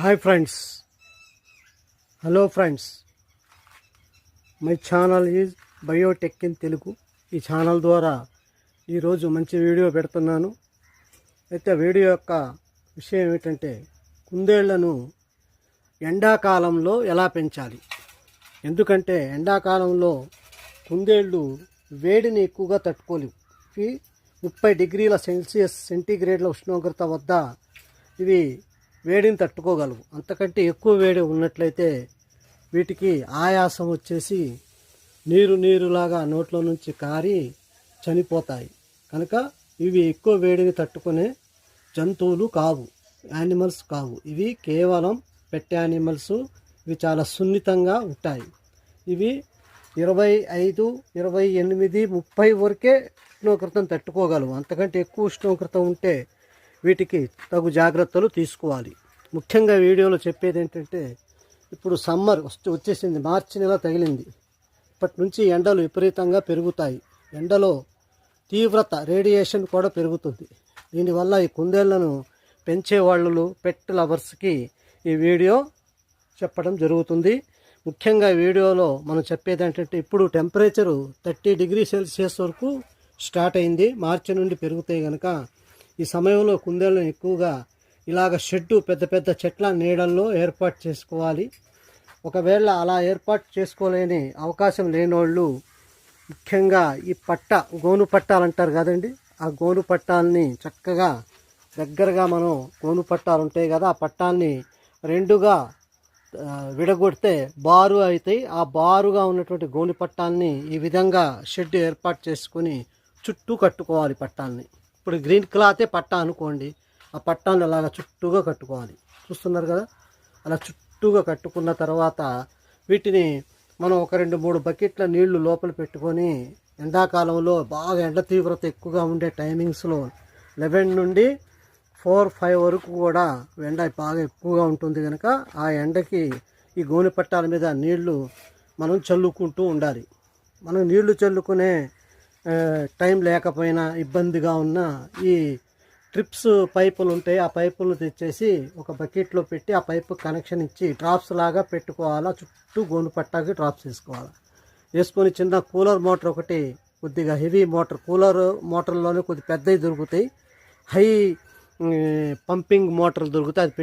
Hi friends hello friends my channel is biotech in Telugu ఈ channel ద్వారా ఈరోజు మంచి వీడియో పెడుతున్నాను. అయితే వీడియో యొక్క విషయం ఏమిటంటే కుందేళ్ళను ఎండాకాలంలో ఎలా పెంచాలి? ఎందుకంటే ఎండాకాలంలో కుందేళ్ళు వేడిని ఎక్కువగా తట్టుకోలేవు. ఇవి ముప్పై డిగ్రీల సెల్సియస్ సెంటీగ్రేడ్ల ఉష్ణోగ్రత వద్ద ఇవి వేడిని తట్టుకోగలవు. అంతకంటే ఎక్కువ వేడి ఉన్నట్లయితే వీటికి ఆయాసం వచ్చేసి నీరు నీరులాగా నోట్లో నుంచి కారి చనిపోతాయి. కనుక ఇవి ఎక్కువ వేడిని తట్టుకునే జంతువులు కావు యానిమల్స్ కావు. ఇవి కేవలం పెట్ యానిమల్స్ ఇవి చాలా సున్నితంగా ఉంటాయి. ఇవి ఇరవై ఐదు ఇరవై ఎనిమిది ముప్పై వరకే ఉష్ణోగ్రతను తట్టుకోగలవు. అంతకంటే ఎక్కువ ఉష్ణోగ్రత ఉంటే వీటికి తగు జాగ్రత్తలు తీసుకోవాలి. ముఖ్యంగా వీడియోలో చెప్పేది ఏంటంటే ఇప్పుడు సమ్మర్ వస్తు వచ్చేసింది. మార్చి నెల తగిలింది. ఇప్పటి నుంచి ఎండలు విపరీతంగా పెరుగుతాయి. ఎండలో తీవ్రత రేడియేషన్ కూడా పెరుగుతుంది. దీనివల్ల ఈ కుందేళ్ళను పెంచే వాళ్ళు పెట్ లవర్స్కి ఈ వీడియో చెప్పడం జరుగుతుంది. ముఖ్యంగా వీడియోలో మనం చెప్పేది ఏంటంటే ఇప్పుడు టెంపరేచరు థర్టీ డిగ్రీ సెల్సియస్ వరకు స్టార్ట్ అయింది. మార్చి నుండి పెరుగుతాయి కనుక ఈ సమయంలో కుందేళ్ళను ఎక్కువగా ఇలాగ షెడ్డు పెద్ద పెద్ద చెట్ల నీడల్లో ఏర్పాటు చేసుకోవాలి. ఒకవేళ అలా ఏర్పాటు చేసుకోలేని అవకాశం లేనోళ్ళు ముఖ్యంగా ఈ పట్ట గోను పట్టాలు అంటారు కదండి. ఆ గోను పట్టాలని చక్కగా దగ్గరగా మనం గోను పట్టాలు ఉంటాయి కదా ఆ పట్టాలని రెండుగా విడగొడితే బారు అవుతాయి. ఆ బారుగా ఉన్నటువంటి గోని పట్టాలని ఈ విధంగా షెడ్ ఏర్పాటు చేసుకొని చుట్టూ కట్టుకోవాలి పట్టాలని. ఇప్పుడు గ్రీన్ క్లాతే పట్టా అనుకోండి ఆ పట్టాన్ని అలాగ చుట్టూగా కట్టుకోవాలి. చూస్తున్నారు కదా? అలా చుట్టూగా కట్టుకున్న తర్వాత వీటిని మనం ఒక రెండు మూడు బకెట్ల నీళ్ళు లోపల పెట్టుకొని ఎండాకాలంలో బాగా ఎండ తీవ్రత ఎక్కువగా ఉండే టైమింగ్స్లో లెవెన్ నుండి ఫోర్ ఫైవ్ వరకు కూడా ఎండ బాగా ఎక్కువగా ఉంటుంది కనుక ఆ ఎండకి ఈ గోనె పట్టాల మీద నీళ్ళు మనం చల్లుకుంటూ ఉండాలి. మనం నీళ్ళు చల్లుకునే టైం లేకపోయినా ఇబ్బందిగా ఉన్న ఈ ట్రిప్స్ పైపులు ఉంటాయి. ఆ పైపులు తెచ్చేసి ఒక బకెట్లో పెట్టి ఆ పైపు కనెక్షన్ ఇచ్చి డ్రాప్స్ లాగా పెట్టుకోవాలా? చుట్టూ గోను పట్టాకి డ్రాప్స్ వేసుకోవాలి? వేసుకొని చిన్న కూలర్ మోటార్ ఒకటి కొద్దిగా హెవీ మోటార్ కూలర్ మోటార్లోనే కొద్ది పెద్దవి దొరుకుతాయి. హై పంపింగ్ మోటార్లు దొరుకుతాయి. అది